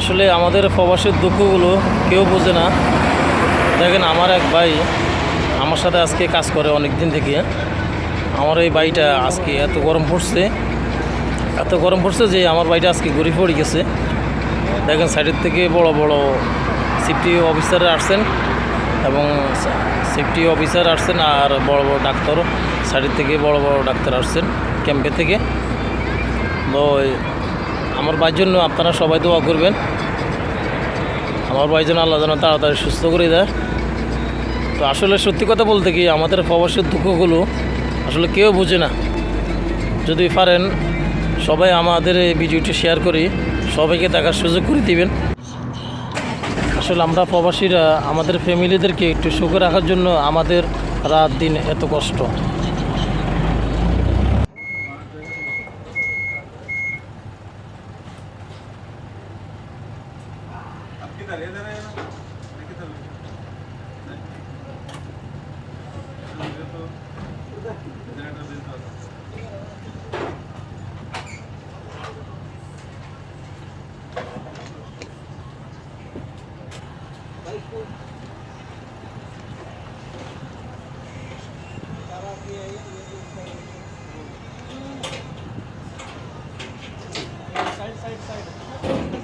আসলে আমাদের প্রবাসের দুঃখগুলো কেউ বোঝে না। দেখেন আমার এক ভাই আমার সাথে আজকে কাজ করে অনেক দিন থেকে। আমার এই বাড়িটা আজকে এত গরম পড়ছে, এত গরম পড়ছে যে আমার বাড়িটা আজকে গরিব পড়ে গেছে। দেখেন সাইডের থেকে বড় বড় সেফটি অফিসার আসছেন এবং সেফটি অফিসার আসছেন আর বড় বড় ডাক্তার সাইডের থেকে বড় বড় ডাক্তার আসছেন ক্যাম্পে থেকে। তো আমার ভাইয়ের জন্য আপনারা সবাই দোয়া করবেন। আমার ভাই যেন আল্লাহ যেন তাড়াতাড়ি সুস্থ করে দেয়। তো আসলে সত্যি কথা বলতে কি, আমাদের প্রবাসের দুঃখগুলো আসলে কেউ বোঝে না। যদি পারেন, সবাই আমাদের এই ভিডিওটি শেয়ার করি সবাইকে দেখার সুযোগ করে দিবেন। আসলে আমরা প্রবাসীরা, আমাদের ফ্যামিলিদেরকে একটু সুখে রাখার জন্য আমাদের রাত দিন এত কষ্ট। అంకితాలు ఏదైనా అంకితాలు Side, side, side.